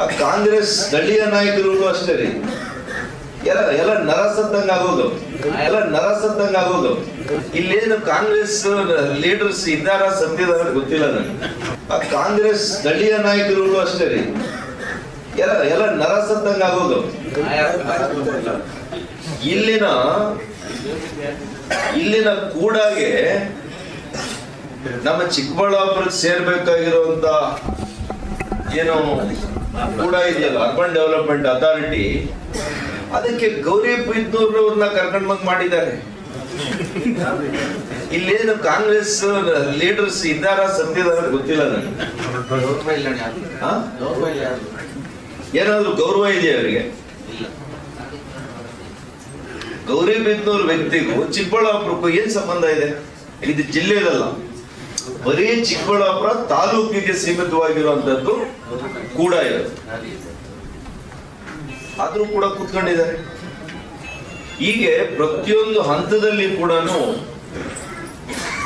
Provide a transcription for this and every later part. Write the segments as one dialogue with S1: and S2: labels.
S1: ಆ ಕಾಂಗ್ರೆಸ್ ಸ್ಥಳೀಯ ನಾಯಕರು ಅಷ್ಟೇ ರೀ. ಎಲ್ಲ ಎಲ್ಲ ನರಸತ್ತಂಗ ಆಗೋದು. ಎಲ್ಲ ನರಸತ್ತಂಗ ಆಗೋದು. ಇಲ್ಲೇನು ಕಾಂಗ್ರೆಸ್ ಲೀಡರ್ಸ್ ಇದ್ದಾರ ಸತ್ತಿದಾರ ಗೊತ್ತಿಲ್ಲ ನನಗೆ. ಆ ಕಾಂಗ್ರೆಸ್ ಸ್ಥಳೀಯ ನಾಯಕರು ಅಷ್ಟೇ ರೀ. ಎಲ್ಲ ಎಲ್ಲ ನರಸತ್ತಂಗ ಆಗೋದು. ಇಲ್ಲಿನ ಇಲ್ಲಿನ ಕೂಡಾಗೆ ನಮ್ಮ ಚಿಕ್ಕಬಳ್ಳಾಪುರಕ್ಕೆ ಸೇರ್ಬೇಕಾಗಿರುವಂತ ಏನು ಕೂಡ ಇದೆಯಲ್ಲ ಅರ್ಬನ್ ಡೆವಲಪ್ಮೆಂಟ್ ಅಥಾರಿಟಿ ಅದಕ್ಕೆ ಗೌರಿ ಬಿದ್ದೂರವ್ರನ್ನ ಕರ್ಕೊಂಡ್ ಬಂದ್ ಮಾಡಿದ್ದಾರೆ. ಇಲ್ಲೇನು ಕಾಂಗ್ರೆಸ್ ಲೀಡರ್ಸ್ ಇದ್ದಾರ ಸತ್ತಿದಾರ ಗೊತ್ತಿಲ್ಲ ನನಗೆ? ಏನಾದ್ರು ಗೌರವ ಇದೆಯಾ ಅವರಿಗೆ? ಗೌರಿಬಿದನೂರು ವ್ಯಕ್ತಿಗೂ ಚಿಕ್ಕಬಳ್ಳಾಪುರಕ್ಕೂ ಏನ್ ಸಂಬಂಧ ಇದೆ? ಇದು ಜಿಲ್ಲೆದಲ್ಲ. ಬರೀ ಚಿಕ್ಕಬಳ್ಳಾಪುರ ತಾಲೂಕಿಗೆ ಸೀಮಿತವಾಗಿರುವಂತದ್ದು ಕೂಡ ಇದೆ. ಆದ್ರೂ ಕೂಡ ಕೂತ್ಕೊಂಡಿದ್ದಾರೆ. ಹೀಗೆ ಪ್ರತಿಯೊಂದು ಹಂತದಲ್ಲಿ ಕೂಡ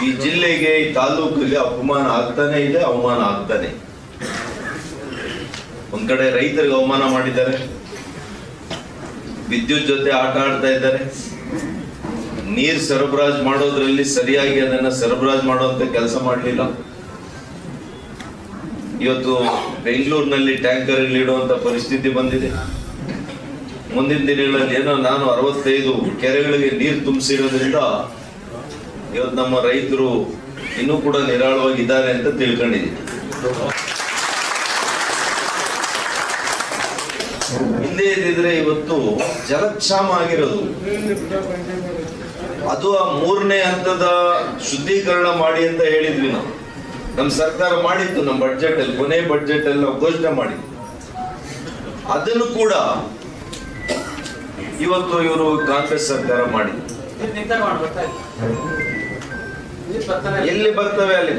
S1: ಈ ಜಿಲ್ಲೆಗೆ, ಈ ತಾಲೂಕಿಗೆ ಅಪಮಾನ ಆಗ್ತಾನೆ ಇದೆ, ಅವಮಾನ ಆಗ್ತಾನೆ. ಒಂದ್ ಕಡೆ ರೈತರಿಗೆ ಅವಮಾನ ಮಾಡಿದ್ದಾರೆ. ವಿದ್ಯುತ್ ಜೊತೆ ಆಟ ಆಡ್ತಾ ಇದ್ದಾರೆ. ನೀರ್ ಸರಬರಾಜು ಮಾಡೋದ್ರಲ್ಲಿ ಸರಿಯಾಗಿ ಅದನ್ನ ಸರಬರಾಜು ಮಾಡುವಂತ ಕೆಲಸ ಮಾಡಲಿಲ್ಲ. ಇವತ್ತು ಬೆಂಗಳೂರಿನಲ್ಲಿ ಟ್ಯಾಂಕರ್ ಇಡುವಂತ ಪರಿಸ್ಥಿತಿ ಬಂದಿದೆ. ಮುಂದಿನ ದಿನಗಳಲ್ಲಿ ಏನೋ ನಾನು ಅರವತ್ತೈದು ಕೆರೆಗಳಿಗೆ ನೀರು ತುಂಬಿಸಿರೋದ್ರಿಂದ ಇವತ್ತು ನಮ್ಮ ರೈತರು ಇನ್ನೂ ಕೂಡ ನಿರಾಳವಾಗಿದ್ದಾರೆ ಅಂತ ತಿಳ್ಕೊಂಡಿದ್ದೀನಿ. ಹಿಂದೆ ಇದ್ದಿದ್ರೆ ಇವತ್ತು ಜಲಕ್ಷಾಮ ಆಗಿರೋದು. ಅದು ಆ ಮೂರನೇ ಹಂತದ ಶುದ್ಧೀಕರಣ ಮಾಡಿ ಅಂತ ಹೇಳಿದ್ವಿ ನಾವು. ನಮ್ಮ ಸರ್ಕಾರ ಮಾಡಿತ್ತು ನಮ್ಮ ಬಡ್ಜೆಟ್ ಅಲ್ಲಿ ಕೊನೆ ಬಡ್ಜೆಟ್ ಅಲ್ಲಿ ನಾವು ಘೋಷಣೆ ಮಾಡಿದ್ವಿ. ಅದನ್ನು ಕೂಡ ಇವತ್ತು ಇವರು ಕಾಂಗ್ರೆಸ್ ಸರ್ಕಾರ ಮಾಡಿದ್ರು. ಎಲ್ಲಿ ಬರ್ತವೆ ಅಲ್ಲಿ?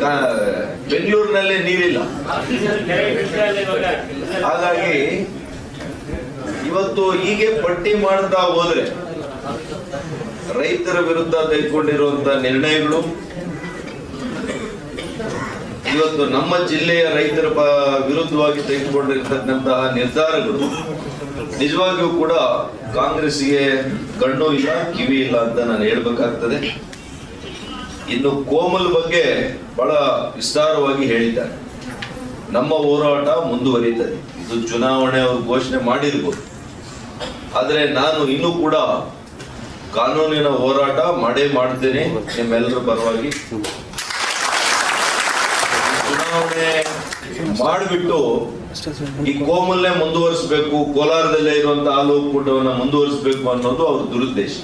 S1: ಬೆಂಗಳೂರಿನಲ್ಲೇ ನೀರಿಲ್ಲ. ಹಾಗಾಗಿ ಇವತ್ತು ಹೀಗೆ ಪಟ್ಟಿ ಮಾಡ್ತಾ ಹೋದ್ರೆ ರೈತರ ವಿರುದ್ಧ ತೆಗೆದುಕೊಂಡಿರುವಂತ ನಿರ್ಣಯಗಳು. ಇವತ್ತು ನಮ್ಮ ಜಿಲ್ಲೆಯ ರೈತರ ವಿರುದ್ಧವಾಗಿ ತೆಗೆದುಕೊಂಡಿರ್ತಕ್ಕಂತಹ ನಿರ್ಧಾರಗಳು, ನಿಜವಾಗಿಯೂ ಕೂಡ ಕಾಂಗ್ರೆಸ್ಗೆ ಕಣ್ಣು ಇಲ್ಲ, ಕಿವಿ ಇಲ್ಲ ಅಂತ ನಾನು ಹೇಳ್ಬೇಕಾಗ್ತದೆ. ಇನ್ನು ಕೋಮಲ್ ಬಗ್ಗೆ ಬಹಳ ವಿಸ್ತಾರವಾಗಿ ಹೇಳಿದ್ದಾರೆ. ನಮ್ಮ ಹೋರಾಟ ಮುಂದುವರಿತದೆ. ಇದು ಚುನಾವಣೆ ಅವರು ಘೋಷಣೆ ಮಾಡಿರ್ಬೋದು. ಆದರೆ ನಾನು ಇನ್ನೂ ಕೂಡ ಕಾನೂನಿನ ಹೋರಾಟ ಮಾಡೇ ಮಾಡ್ತೀನಿ, ನಿಮ್ಮೆಲ್ಲರ ಪರವಾಗಿ. ಚುನಾವಣೆ ಮಾಡಿಬಿಟ್ಟು ಈ ಕೋಮಲ್ಲೇ ಮುಂದುವರಿಸಬೇಕು, ಕೋಲಾರದಲ್ಲೇ ಇರುವಂತಹ ಕೂಟವನ್ನು ಮುಂದುವರಿಸಬೇಕು ಅನ್ನೋದು ಅವ್ರ ದುರುದ್ದೇಶ.